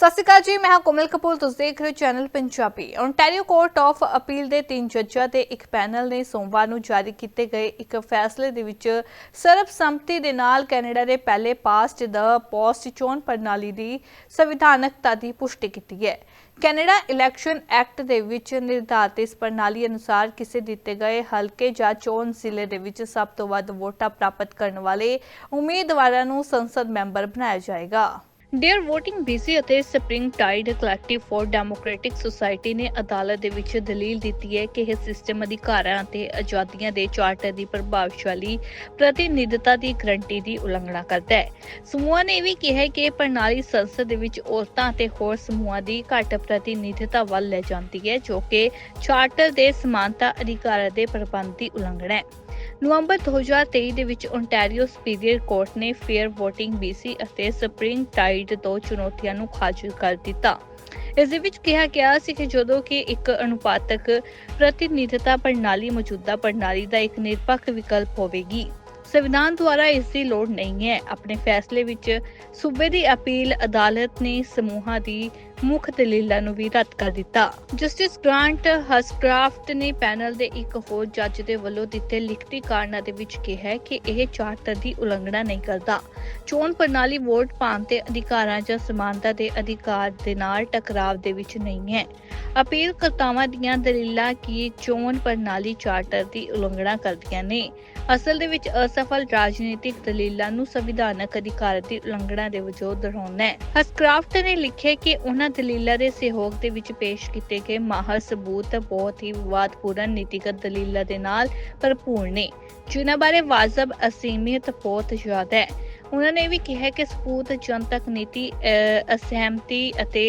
ਸਤਿ ਸ਼੍ਰੀ ਅਕਾਲ ਜੀ, ਮੈਂ ਹਾਂ ਕੋਮਲ ਕਪੂਰ, ਤੁਸੀਂ ਦੇਖ ਰਹੇ ਹੋ channel Punjabi. Ontario court of appeal ਦੇ ਤਿੰਨ ਜੱਜਾਂ ਦੇ ਇੱਕ ਪੈਨਲ ਨੇ ਸੋਮਵਾਰ ਨੂੰ ਜਾਰੀ ਕੀਤੇ ਗਏ ਇੱਕ ਫੈਸਲੇ ਦੇ ਵਿੱਚ ਸਰਬਸੰਮਤੀ ਦੇ ਨਾਲ ਕੈਨੇਡਾ ਦੇ ਪਹਿਲੇ ਪਾਸਟ ਦਾ ਪੋਸਟ ਚੋਣ ਪ੍ਰਣਾਲੀ ਦੀ ਸੰਵਿਧਾਨਕਤਾ ਦੀ ਪੁਸ਼ਟੀ ਕੀਤੀ ਹੈ। ਕੈਨੇਡਾ ਇਲੈਕਸ਼ਨ ਐਕਟ ਦੇ ਵਿੱਚ ਨਿਰਧਾਰਿਤ ਇਸ ਪ੍ਰਣਾਲੀ ਅਨੁਸਾਰ ਕਿਸੇ ਦਿੱਤੇ ਗਏ ਹਲਕੇ ਜਾਂ ਚੋਣ ਜ਼ਿਲ੍ਹੇ ਦੇ ਵਿੱਚ ਸਭ ਤੋਂ ਵੱਧ ਵੋਟਾਂ ਪ੍ਰਾਪਤ ਕਰਨ ਵਾਲੇ ਉਮੀਦਵਾਰਾਂ ਨੂੰ ਸੰਸਦ ਮੈਂਬਰ ਬਣਾਇਆ ਜਾਏਗਾ। ਡੇਅਰ VOTING BC ਅਤੇ spring tide collective for democratic society ਨੇ ਅਦਾਲਤ ਦੇ ਵਿੱਚ ਦਲੀਲ ਦਿੱਤੀ ਹੈ ਕਿ ਇਹ ਸਿਸਟਮ ਅਧਿਕਾਰਾਂ ਅਤੇ ਆਜ਼ਾਦੀਆਂ ਦੇ ਚਾਰਟਰ ਦੀ ਪ੍ਰਭਾਵਸ਼ਾਲੀ ਪ੍ਰਤੀਨਿਧਤਾ ਦੀ ਗਰੰਟੀ ਦੀ ਉਲੰਘਣਾ ਕਰਦਾ ਹੈ। ਸਮੂਹਾਂ ਨੇ ਇਹ ਵੀ ਕਿਹਾ ਕਿ ਇਹ ਪ੍ਰਣਾਲੀ ਸੰਸਦ ਦੇ ਵਿੱਚ ਔਰਤਾਂ ਅਤੇ ਹੋਰ ਸਮੂਹਾਂ ਦੀ ਘੱਟ ਪ੍ਰਤੀਨਿਧਤਾ ਵੱਲ ਲੈ ਜਾਂਦੀ ਹੈ, ਜੋ ਕਿ ਚਾਰਟਰ ਦੇ ਸਮਾਨਤਾ ਅਧਿਕਾਰਾਂ ਦੇ ਪ੍ਰਬੰਧ ਦੀ ਉਲੰਘਣਾ ਹੈ। ਨਵੰਬਰ 2023 ਦੇ ਵਿੱਚ ਓਨਟਾਰੀਓ ਸੁਪੀਰੀਅਰ ਕੋਰਟ ਨੇ ਫੇਅਰ VOTING BC ਅਤੇ ਸਪ੍ਰਿੰਗ ਟਾਈਡ ਤੋਂ ਚੁਣੌਤੀਆਂ ਨੂੰ ਖਾਰਜ ਕਰ ਦਿੱਤਾ। ਇਸ ਦੇ ਵਿੱਚ ਕਿਹਾ ਗਿਆ ਸੀ ਕਿ ਜਦੋਂ ਕਿ ਇੱਕ ਅਨੁਪਾਤਕ ਪ੍ਰਤੀਨਿਧਤਾ ਪ੍ਰਣਾਲੀ ਮੌਜੂਦਾ ਪ੍ਰਣਾਲੀ ਦਾ ਇੱਕ ਨਿਰਪੱਖ ਵਿਕਲਪ ਹੋਵੇਗੀ। ਸੰਵਿਧਾਨ ਦੁਆਰਾ ਇਸ ਦੀ ਲੋੜ ਨਹੀਂ ਹੈ। ਆਪਣੇ ਫੈਸਲੇ ਵਿੱਚ ਸੂਬੇ ਦੀ ਅਪੀਲ ਅਦਾਲਤ ਨੇ ਸਮੂਹਾਂ ਦੀ ਮੁੱਖ ਦਲੀਲਾਂ ਨੂੰ ਵੀ ਰੱਦ ਕਰ ਦਿੱਤਾ। ਜਸਟਿਸ ਗ੍ਰਾਂਟ ਹਸਕ੍ਰਾਫਟ ਨੇ ਪੈਨਲ ਦੇ ਇੱਕ ਹੋਰ ਜੱਜ ਦੇ ਵੱਲੋਂ ਦਿੱਤੇ ਲਿਖਤੀ ਕਾਰਨਾਂ ਦੇ ਵਿੱਚ ਕਿਹਾ ਕਿ ਇਹ ਚਾਰਟਰ ਦੀ ਉਲੰਘਣਾ ਨਹੀਂ ਕਰਦਾ। ਚੋਣ ਪ੍ਰਣਾਲੀ ਵੋਟ ਪਾਉਣ ਦੇ ਅਧਿਕਾਰਾਂ ਜਾਂ ਸਮਾਨਤਾ ਦੇ ਅਧਿਕਾਰ ਦੇ ਨਾਲ ਟਕਰਾਵ ਦੇ ਵਿੱਚ ਨਹੀਂ ਹੈ। ਅਪੀਲ ਕਰਤਾਵਾਂ ਦੀਆਂ ਦਲੀਲਾਂ ਕਿ ਚੋਣ ਪ੍ਰਣਾਲੀ ਚਾਰਟਰ ਦੀ ਉਲੰਘਣਾ ਕਰਦੀਆਂ ਨੇ। ਅਸਲ ਦੇ ਵਿੱਚ ਅਸਫਲ ਰਾਜਨੀਤਿਕ ਦਲੀਲਾਂ ਨੂੰ ਸੰਵਿਧਾਨਕ ਅਧਿਕਾਰ ਦੀ ਉਲੰਘਣਾ ਦੇ ਵਜੋਂ ਦੁਹਰਾਉਣਾ ਹੈ। ਹਸਕ੍ਰਾਫਟ ਨੇ ਲਿਖਿਆ ਕਿ ਉਹਨਾਂ ਦਲੀਲਾਂ ਦੇ ਸਹਿਯੋਗ ਦੇ ਵਿੱਚ ਪੇਸ਼ ਕੀਤੇ ਗਏ ਮਾਹਰ ਸਬੂਤ ਬਹੁਤ ਹੀ ਵਿਵਾਦਪੂਰਨ ਨੀਤੀਗਤ ਦਲੀਲਾਂ ਦੇ ਨਾਲ ਭਰਪੂਰ ਨੇ। ਜਿਨ੍ਹਾਂ ਬਾਰੇ ਵਾਜਬ ਅਸੀਮੀਅਤ ਬਹੁਤ ਜ਼ਿਆਦਾ ਹੈ। ਉਹਨਾਂ ਨੇ ਵੀ ਕਿਹਾ ਕਿ ਸਬੂਤ ਜਨਤਕ ਨੀਤੀ ਅਸਹਿਮਤੀ ਅਤੇ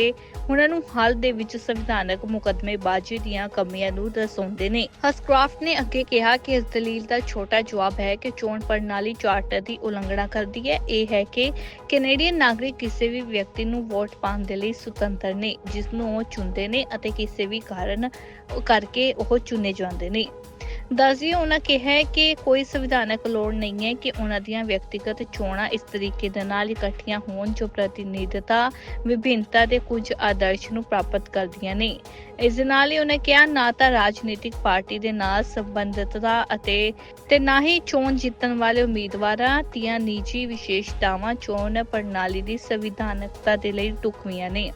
ਉਹਨਾਂ ਨੂੰ ਹੱਲ ਦੇ ਵਿੱਚ ਸੰਵਿਧਾਨਕ ਮੁਕੱਦਮੇਬਾਜ਼ੀ ਦੀਆਂ ਕਮੀਆਂ ਨੂੰ ਦਰਸਾਉਂਦੇ ਨੇ। ਹਸਕ੍ਰਾਫਟ ਨੇ ਅੱਗੇ ਕਿਹਾ ਕਿ ਇਸ ਦਲੀਲ ਦਾ ਛੋਟਾ ਜਵਾਬ ਹੈ ਕਿ ਚੋਣ ਪ੍ਰਣਾਲੀ ਚਾਰਟਰ ਦੀ ਉਲੰਘਣਾ ਕਰਦੀ ਹੈ। ਇਹ ਹੈ ਕਿ ਕੈਨੇਡੀਅਨ ਨਾਗਰਿਕ ਕਿਸੇ ਵੀ ਵਿਅਕਤੀ ਨੂੰ ਵੋਟ ਪਾਉਣ ਦੇ ਲਈ ਸੁਤੰਤਰ ਨੇ ਜਿਸ ਨੂੰ ਉਹ ਚੁਣਦੇ ਨੇ ਅਤੇ ਕਿਸੇ ਵੀ ਕਾਰਨ ਕਰਕੇ ਉਹ ਚੁਣੇ ਜਾਂਦੇ ਨੇ। ਦੱਸਦੀ ਉਹਨਾਂ ਕਿਹਾ ਹੈ ਕਿ ਕੋਈ ਸੰਵਿਧਾਨਕ ਲੋੜ ਨਹੀਂ ਹੈ ਕਿ ਉਹਨਾਂ ਦੀਆਂ ਵਿਅਕਤੀਗਤ ਚੋਣਾਂ ਇਸ ਤਰੀਕੇ ਦੇ ਨਾਲ ਇਕੱਠੀਆਂ ਹੋਣ ਜੋ ਪ੍ਰਤੀਨਿਧਤਾ, ਵਿਭਿੰਨਤਾ ਦੇ ਕੁਝ ਆਦਰਸ਼ ਨੂੰ ਪ੍ਰਾਪਤ ਕਰਦੀਆਂ ਨੇ। ਇਸ ਦੇ ਨਾਲ ਹੀ ਉਹਨੇ ਕਿਹਾ, ਨਾ ਤਾਂ ਰਾਜਨੀਤਿਕ ਪਾਰਟੀ ਦੇ ਨਾਲ ਸੰਬੰਧਿਤਤਾ ਅਤੇ ਤੇ ਨਾ ਹੀ ਚੋਣ ਜਿੱਤਣ ਵਾਲੇ ਉਮੀਦਵਾਰਾਂ ਦੀਆਂ ਨਿੱਜੀ ਵਿਸ਼ੇਸ਼ਤਾਵਾਂ ਚੋਣ ਪ੍ਰਣਾਲੀ ਦੀ ਸੰਵਿਧਾਨਕਤਾ ਦੇ ਲਈ ਢੁਕਵੀਆਂ ਨੇ।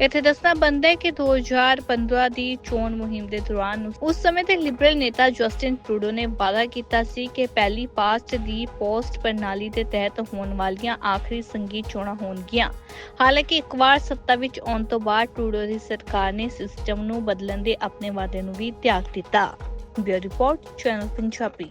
ਇੱਥੇ ਦੱਸਣਾ ਬਣਦਾ ਹੈ ਕਿ 2015 ਦੀ ਚੋਣ ਮੁਹਿੰਮ ਦੇ ਦੌਰਾਨ ਉਸ ਸਮੇਂ ਤੇ ਲਿਬਰਲ ਨੇਤਾ ਜਸਟਿਨ ਟਰੂਡੋ ਨੇ ਵਾਅਦਾ ਕੀਤਾ ਸੀ ਕਿ ਪਹਿਲੀ ਪਾਸਟ ਦੀ ਪੋਸਟ ਪ੍ਰਣਾਲੀ ਦੇ ਤਹਿਤ ਹੋਣ ਵਾਲੀਆਂ ਆਖਰੀ ਸੰਗੀਤ ਚੋਣਾਂ ਹੋਣਗੀਆਂ। ਹਾਲਾਂਕਿ ਇੱਕ ਵਾਰ ਸੱਤਾ ਵਿੱਚ ਆਉਣ ਤੋਂ ਬਾਅਦ ਟਰੂਡੋ ਦੀ ਸਰਕਾਰ ਨੇ ਸਿਸਟਮ ਨੂੰ ਬਦਲਣ ਦੇ ਆਪਣੇ ਵਾਅਦੇ ਨੂੰ ਵੀ ਤਿਆਗ ਦਿੱਤਾ। Bureau report, channel Punjabi.